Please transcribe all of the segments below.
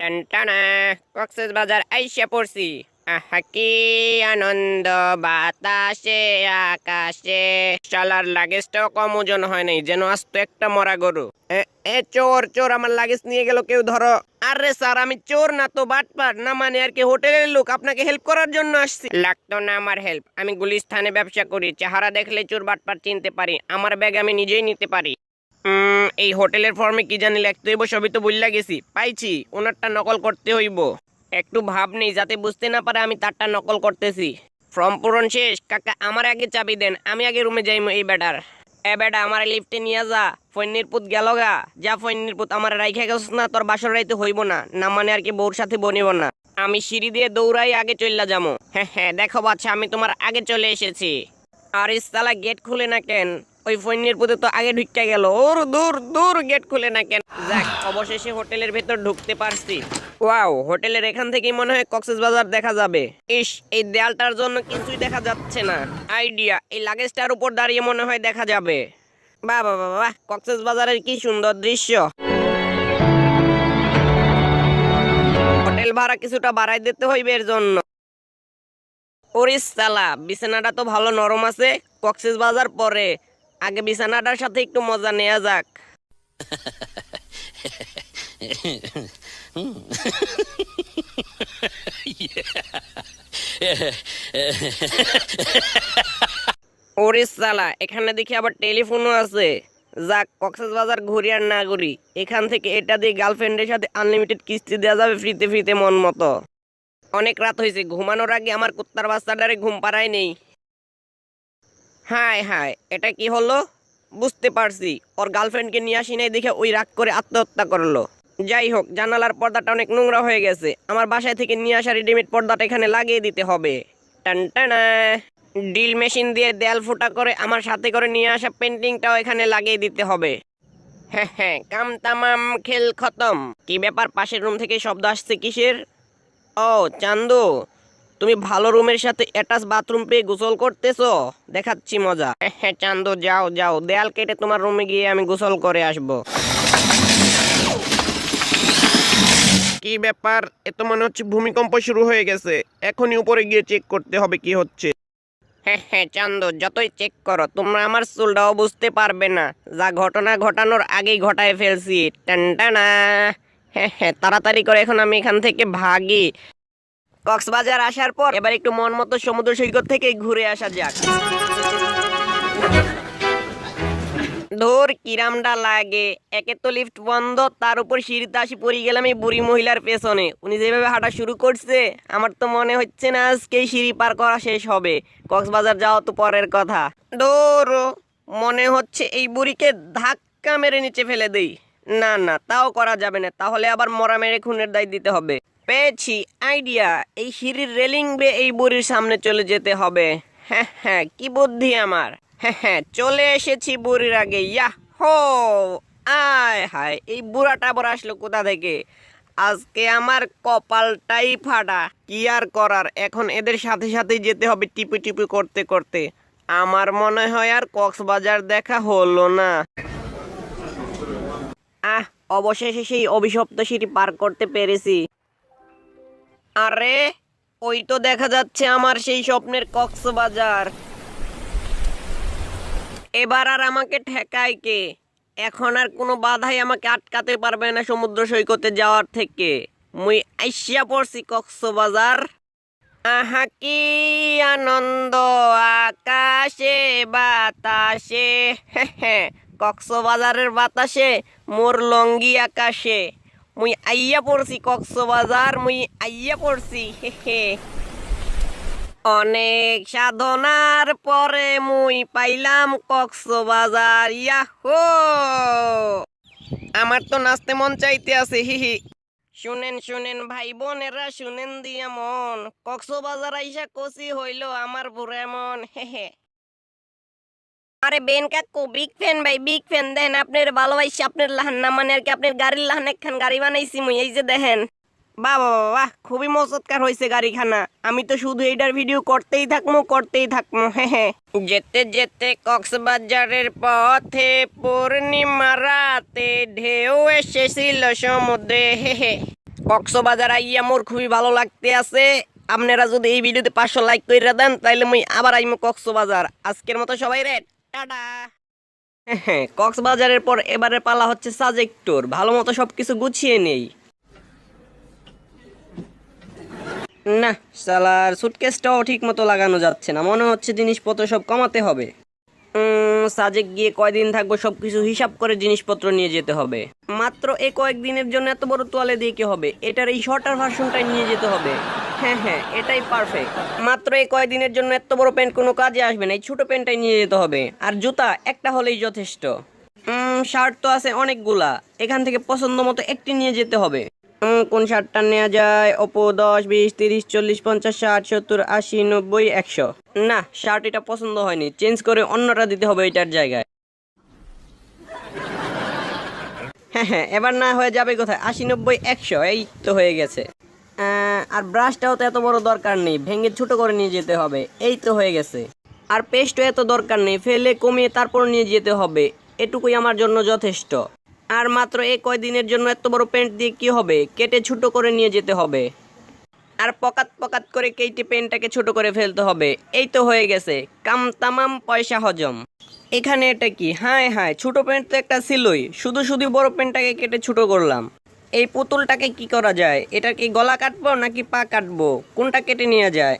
টানটানা কক্সেস বাজার আইসা পড়ছি। আহা আনন্দ। বাতাসে আকাশে। শালার লাগেজটাও কম ওজন হয় নাই যেন আসতো একটা মরা গরু। এ, চোর চোর আমার লাগেজ নিয়ে গেল কেউ ধরো। আরে স্যার আমি চোর না তো বাটপার না মানে আর কি হোটেলের লোক আপনাকে হেল্প করার জন্য আসছি। লাগতো না আমার হেল্প আমি গুলিস্থানে ব্যবসা করি চেহারা দেখলে চোর বাটপার চিনতে পারি আমার ব্যাগ আমি নিজেই নিতে পারি। উম, এই হোটেলের ফর্মে কি জানি লিখতে হইব, সবই তো বললা গেছি। পাইছি, ওনারটা নকল করতে হইব। একটু ভাব নেই, যাতে বুঝতে না পারে আমি তারটা নকল করতেছি। ফর্ম পূরণ শেষ, কাকা আমার আগে চাবি দেন, আমি আগে রুমে যাই এই বেটার এ বেটা আমার লিফটে নিয়ে যা ফৈনির পুত গেল গা। যা ফৈনির পুত আমার রাইখা গেছ না, তোর বাসর রাইতে হইব না না মানে আর কি বউর সাথে বনিব না। আমি সিঁড়ি দিয়ে দৌড়াই আগে চললা যাব হ্যাঁ হ্যাঁ দেখো বাচ্চা, আমি তোমার আগে চলে এসেছি। আর ইস্তালা গেট খুলে না কেন? ওই ফৈন্যের পুতে তো আগে ঢুকতে গেল। ওর দূর দূর গেট খুলে না কেন? যাক অবশেষে হোটেলের ভেতর ঢুকতে পারছি। ওয়াও হোটেলের এখান থেকেই মনে হয় কক্সেস বাজার দেখা যাবে। ইস এই দেয়ালটার জন্য কিছুই দেখা যাচ্ছে না। আইডিয়া এই লাগেজটার উপর দাঁড়িয়ে মনে হয় দেখা যাবে। বাহ বাহ বাহ কক্সেস বাজারের কি সুন্দর দৃশ্য। হোটেল ভাড়া কিছুটা বাড়াই দিতে হইবে এর জন্য। ওরিস সালা বিছানাটা তো ভালো নরম আছে কক্সেস বাজার পরে। আগে বিছানাটার সাথে একটু মজা নেওয়া যাক। ওরিস সালা, এখানে দেখি আবার টেলিফোনও আছে। যাক কক্সেস বাজার ঘুরি আর না ঘুরি, এখান থেকে এটা দিয়ে গার্লফ্রেন্ডের সাথে আনলিমিটেড কিস্তি দেওয়া যাবে ফ্রিতে ফ্রিতে মন মতো। অনেক রাত হয়েছে, ঘুমানোর আগে আমার কুত্তার বাচ্চাটারে ঘুম পাড়ায় নেই। হায় হায়, এটা কি হলো? বুঝতে পারছি। ওর গার্লফ্রেন্ডকে নিয়ে আসি নাই দেখে ওই রাগ করে আত্মহত্যা করল। যাই হোক, জানালার পর্দাটা অনেক নোংরা হয়ে গেছে। আমার বাসায় থেকে নিয়ে আসা রেডিমেড পর্দাটা এখানে লাগিয়ে দিতে হবে। টানটানা ড্রিল মেশিন দিয়ে দেয়াল ফুটা করে আমার সাথে করে নিয়ে আসা পেন্টিংটাও এখানে লাগিয়ে দিতে হবে। হ্যাঁ হ্যাঁ কাম তামাম, খেল খতম। কি ব্যাপার, পাশের রুম থেকে শব্দ আসছে কিসের? ও, চান্দু। তুমি ভালো রুমের সাথে অ্যাটাচ বাথরুম পেয়ে গোসল করতেছো? দেখাচ্ছি মজা। হ্যাঁ, হ্যাঁ চান্দু যাও যাও। দেয়াল কেটে তোমার রুমে গিয়ে আমি গোসল করে আসব। কি ব্যাপার? এ তো মনে হচ্ছে ভূমিকম্প শুরু হয়ে গেছে। এখনই উপরে গিয়ে চেক করতে হবে কি হচ্ছে। হ্যাঁ হ্যাঁ চান্দু যতই চেক করো তোমরা আমার চুলটাও বুঝতে পারবে না। যা ঘটনা ঘটানোর আগেই ঘটায় ফেলছি। টানটানা হ্যাঁ হ্যাঁ তাড়াতাড়ি করে এখন আমি এখান থেকে ভাগি। কক্সবাজার আসার পর এবার একটু মন মতো সমুদ্র সৈকত থেকে ঘুরে আসা যাক। ধর, কিরামটা লাগে। একে তো লিফট বন্ধ, তার উপর সিঁড়িতে আসি গেলাম এই বুড়ি মহিলার পেছনে। উনি যেভাবে হাঁটা শুরু করছে, আমার তো মনে হচ্ছে না আজকেই সিঁড়ি পার করা শেষ হবে। কক্সবাজার যাওয়া তো পরের কথা। ধর, মনে হচ্ছে এই বুড়িকে ধাক্কা মেরে নিচে ফেলে দেই। না না, তাও করা যাবে না। তাহলে আবার মরা মেরে খুনের দায় দিতে হবে। পেয়েছি আইডিয়া এই সিঁড়ির রেলিং বে এই বুড়ির সামনে চলে যেতে হবে। হ্যাঁ হ্যাঁ কি বুদ্ধি আমার। হ্যাঁ হ্যাঁ চলে এসেছি বুড়ির আগে। ইয়া হো, আয় হায়, এই বুড়াটা আবার আসলো কোথা থেকে? আজকে আমার কপালটাই ফাটা। কি আর করার? এখন এদের সাথে সাথেই যেতে হবে টিপি টিপি করতে করতে। আমার মনে হয় আর কক্সবাজার দেখা হলো না। আহ, অবশেষে সেই অভিশপ্ত সিঁড়ি পার করতে পেরেছি। আরে, ওই তো দেখা যাচ্ছে আমার সেই স্বপ্নের কক্সবাজার। এবার আর আমাকে ঠেকায় কে? এখন আর কোনো বাধাই আমাকে আটকাতে পারবে না সমুদ্র সৈকতে যাওয়ার থেকে। মুই আইসিয়া পড়ছি কক্সবাজার। আহা, কি আনন্দ, আকাশে, বাতাসে। হ্যাঁ হ্যাঁ কক্সবাজারের বাতাসে, মোর লঙ্গি আকাশে। মুই আইয়া পড়ছি কক্সবাজার মুই আইয়া পড়ছি হে হে অনেক সাধনার পরে মুই পাইলাম কক্সবাজার ইয়াহো আমার তো নাচতে মন চাইতে আছে হিহি শুনেন শুনেন ভাই বোনেরা শুনেন দিয়া মন কক্সবাজার আইসা কচি হইল আমার বুড়ে মন হে হে আরে বেন কাকু বিগ ফ্যান ভাই বিগ ফ্যান দেন আপনার ভালোবাসি, আপনার লাহান না মানে আর কি আপনার গাড়ির লাহান একখান গাড়ি বানাইছি মুই, এই যে দেখেন। বাহ বাহ খুবই মজৎকার হয়েছে গাড়িখানা। আমি তো শুধু এইটার ভিডিও করতেই থাকব করতেই থাকব হ্যাঁ হ্যাঁ যেতে যেতে কক্সবাজারের পথে পূর্ণিমা রাতে ঢেউ এসেছিল সমুদ্রে, হে হে। কক্সবাজার আইয়া মোর খুবই ভালো লাগতে আছে। আপনারা যদি এই ভিডিওতে পাঁচশো লাইক করে দেন তাহলে মুই আবার আইমু কক্সবাজার। আজকের মতো সবাই রে হ্যাঁ কক্সবাজারের পর এবারে পালা হচ্ছে সাজেক ভালো মতো সব কিছু গুছিয়ে নেই। না, সালার সুটকেসটাও ঠিক মতো লাগানো যাচ্ছে না। মনে হচ্ছে জিনিসপত্র সব কমাতে হবে। সাজেক গিয়ে কয়দিন থাকব সব কিছু হিসাব করে জিনিসপত্র নিয়ে যেতে হবে। মাত্র এই কয়েকদিনের জন্য এত বড় তোয়ালে দিয়ে কি হবে? এটার এই শর্টার ভার্সনটাই নিয়ে যেতে হবে। হ্যাঁ হ্যাঁ এটাই পারফেক্ট মাত্র এই কয়েকদিনের জন্য এত বড় প্যান্ট কোনো কাজে আসবে না, এই ছোট প্যান্টটাই নিয়ে যেতে হবে। আর জুতা, একটা হলেই যথেষ্ট। শার্ট তো আছে অনেকগুলা। এখান থেকে পছন্দ মতো একটি নিয়ে যেতে হবে। কোন শার্টটা নেওয়া যায়? ওপো দশ, বিশ, তিরিশ, চল্লিশ, পঞ্চাশ, ষাট, সত্তর, আশি, নব্বই, একশো। না শার্ট এটা পছন্দ হয়নি। চেঞ্জ করে অন্যটা দিতে হবে এটার জায়গায়। হ্যাঁ হ্যাঁ এবার না হয়ে যাবে কোথায়? আশি নব্বই একশো, এই তো হয়ে গেছে। আর ব্রাশটাও তো এত বড় দরকার নেই, ভেঙে ছোট করে নিয়ে যেতে হবে, এই তো হয়ে গেছে। আর পেস্টও এত দরকার নেই, ফেলে কমিয়ে তারপর নিয়ে যেতে হবে, এটুকুই আমার জন্য যথেষ্ট। আর মাত্র এই কয়দিনের জন্য এত বড় প্যান্ট দিয়ে কি হবে? কেটে ছোট করে নিয়ে যেতে হবে। আর পকাত পকাত করে কেটে পেনটাকে ছোট করে ফেলতে হবে। এই তো হয়ে গেছে। কাম তামাম পয়সা হজম। এখানে এটা কি? হায় হায়, ছোট প্যান্ট তো একটা ছিলই শুধু শুধু বড় প্যান্টটাকে কেটে ছোট করলাম। এই পুতুলটাকে কি করা যায়? এটা কি গলা কাটবো নাকি পা কাটবো? কোনটা কেটে নিয়ে যায়?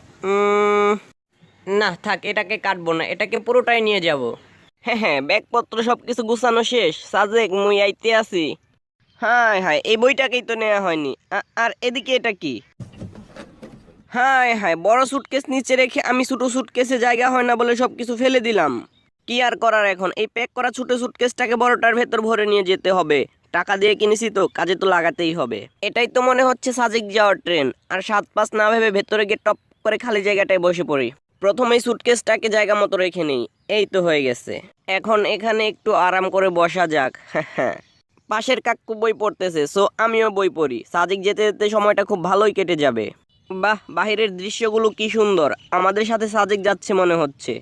না, থাক, এটাকে কাটবো না। এটাকে পুরোটাই নিয়ে যাব। হ্যাঁ হ্যাঁ ব্যাগপত্র সব কিছু গুছানো শেষ। সাজেক, মুই আইতে আছি হায় হায়, এই বইটাকেই তো নেওয়া হয়নি। আর এদিকে এটা কি? হায় হায়, বড় সুটকেস নিচে রেখে আমি ছোট সুটকেসে জায়গা হয় না বলে সব কিছু ফেলে দিলাম। কি আর করার এখন? এই প্যাক করা ছোট সুটকেসটাকে বড়টার ভেতর ভরে নিয়ে যেতে হবে। টাকা দিয়ে কিনেছি তো, কাজে তো লাগাতেই হবে। এটাই তো মনে হচ্ছে সাজেক যাওয়ার ট্রেন আর সাত পাঁচ না ভেবে ভেতরে গিয়ে টপ করে খালি জায়গাটায় বসে পড়ি। প্রথমেই সুটকেসটাকে জায়গা মতো রেখে নেই। এই তো হয়ে গেছে। এখন এখানে একটু আরাম করে বসা যাক। হ্যাঁ পাশের কাকু বই পড়তেছে সো আমিও বই পড়ি। সাদিক যেতে যেতে সময়টা খুব ভালোই কেটে যাবে। বাহ, বাহিরের দৃশ্যগুলো কি সুন্দর। আমাদের সাথে সাদিক যাচ্ছে মনে হচ্ছে।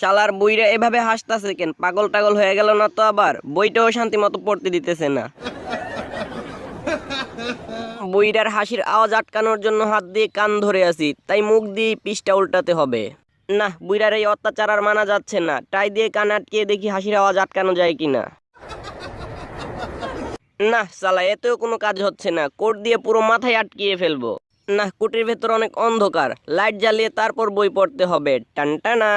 শালার বইরা এভাবে হাসতেছে কেন? পাগল টাগল হয়ে গেল না তো আবার? বইটাও শান্তি মতো পড়তে দিতেছে না। বইটার হাসির আওয়াজ আটকানোর জন্য হাত দিয়ে কান ধরে আছি। তাই মুখ দিয়ে পিসটা উল্টাতে হবে। না, বুইরার এই অত্যাচার আর মানা যাচ্ছে না। টাই দিয়ে কান আটকিয়ে দেখি হাসির আওয়াজ আটকানো যায় কিনা। না সালা এতেও কোনো কাজ হচ্ছে না। কোট দিয়ে পুরো মাথায় আটকিয়ে ফেলব। না, কোটের ভেতর অনেক অন্ধকার। লাইট জ্বালিয়ে তারপর বই পড়তে হবে। টানটানা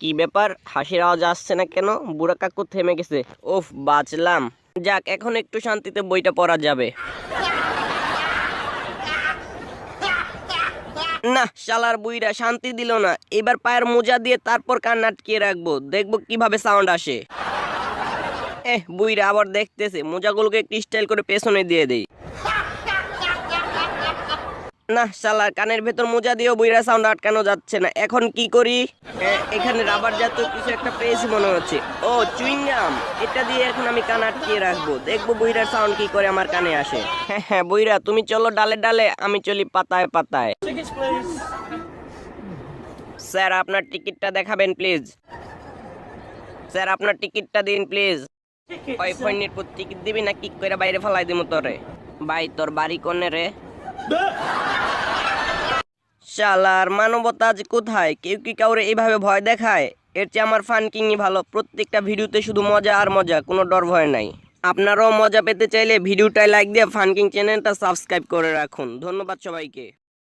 কি ব্যাপার? হাসির আওয়াজ আসছে না কেন? বুড়া কাকু থেমে গেছে। ওফ, বাঁচলাম। যাক, এখন একটু শান্তিতে বইটা পড়া যাবে। না, শালার বুইরা শান্তি দিল না। এবার পায়ের মোজা দিয়ে তারপর কান আটকিয়ে রাখব। দেখব কীভাবে সাউন্ড আসে। এহ, বুইরা আবার দেখতেছে। মোজাগুলোকে একটু স্টাইল করে পেছনে দিয়ে দেই। না শালার কানের ভেতর মোজা দিয়েও বুইরা সাউন্ড আটকানো যাচ্ছে না। এখন কি করি? এখানে রাবার জাতীয় কিছু একটা পেয়েছি মনে হচ্ছে। ও, চুইংগাম। এটা দিয়ে এখন আমি কান আটকিয়ে রাখব। দেখব বুইরার সাউন্ড কি করে আমার কানে আসে। হ্যাঁ হ্যাঁ বুইরা, তুমি চলো ডালে ডালে, আমি চলি পাতায় পাতায়। স্যার, আপনার টিকিটটা দেখাবেন প্লিজ স্যার, আপনার টিকিটটা দিন প্লিজ ওই টিকিট দিবি না কিক করে বাইরে ফেলাই দিমু তোরে? ভাই, তোর বাড়ি কোনে রে? শালার মানবতা আজ কোথায়? কেউ কি কাউরে এইভাবে ভয় দেখায়? এর চেয়ে আমার ফান কিংই ভালো। প্রত্যেকটা ভিডিওতে শুধু মজা আর মজা, কোনো ডর ভয় নাই। আপনারাও মজা পেতে চাইলে ভিডিওটায় লাইক দিয়ে ফানকিং চ্যানেলটা সাবস্ক্রাইব করে রাখুন। ধন্যবাদ সবাইকে।